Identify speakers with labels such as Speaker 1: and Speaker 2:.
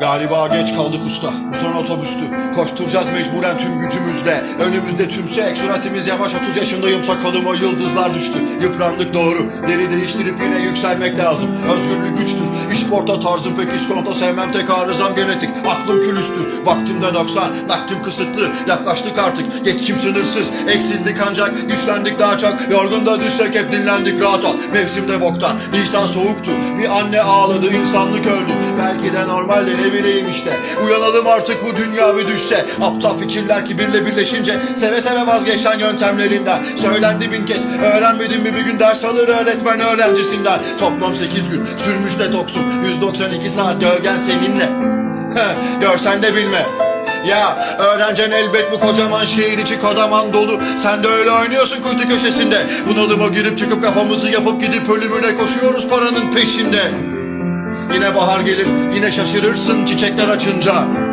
Speaker 1: Galiba geç kaldık usta. Bu son otobüstü. Koşturacağız mecburen tüm gücümüzle. Önümüzde tümsek. Suratımız yavaş 30 yaşındayım. Sakalıma yıldızlar düştü. Yıprandık doğru. Deri değiştirip yine yükselmek lazım. Özgürlük güçtür. İşporta tarzım pek iskonto sevmem tek arızam genetik. Aklım külüstür. Vaktimde 90. Nakdim kısıtlı. Yaklaştık artık. Yetkim sınırsız. Eksildik ancak güçlendik daha çok. Yorgun da düşsek hep dinlendik rahat ol. Mevsimde boktan. Nisan soğuktu. Bir anne ağladı. insanlık öldü. Belki de normalde ne bileyim işte. Uyanalım artık bu dünya bir düşse. Aptal fikirler kibirle birleşince seve seve vazgeçen yöntemlerinden. Söylendi bin kez. Öğrenmedin mi bir gün ders alır öğretmen öğrencisinden. Toplam 8 gün sürmüş detoksun. 192 saat gölgen seninle. Görsen de bilme. Ya öğrencen elbet bu kocaman şehir içi kodaman dolu. Sen de öyle oynuyorsun kuytu köşesinde. Bunalıma girip çıkıp kafamızı yapıp gidip ölümüne koşuyoruz paranın peşinde. Yine bahar gelir, yine şaşırırsın çiçekler açınca.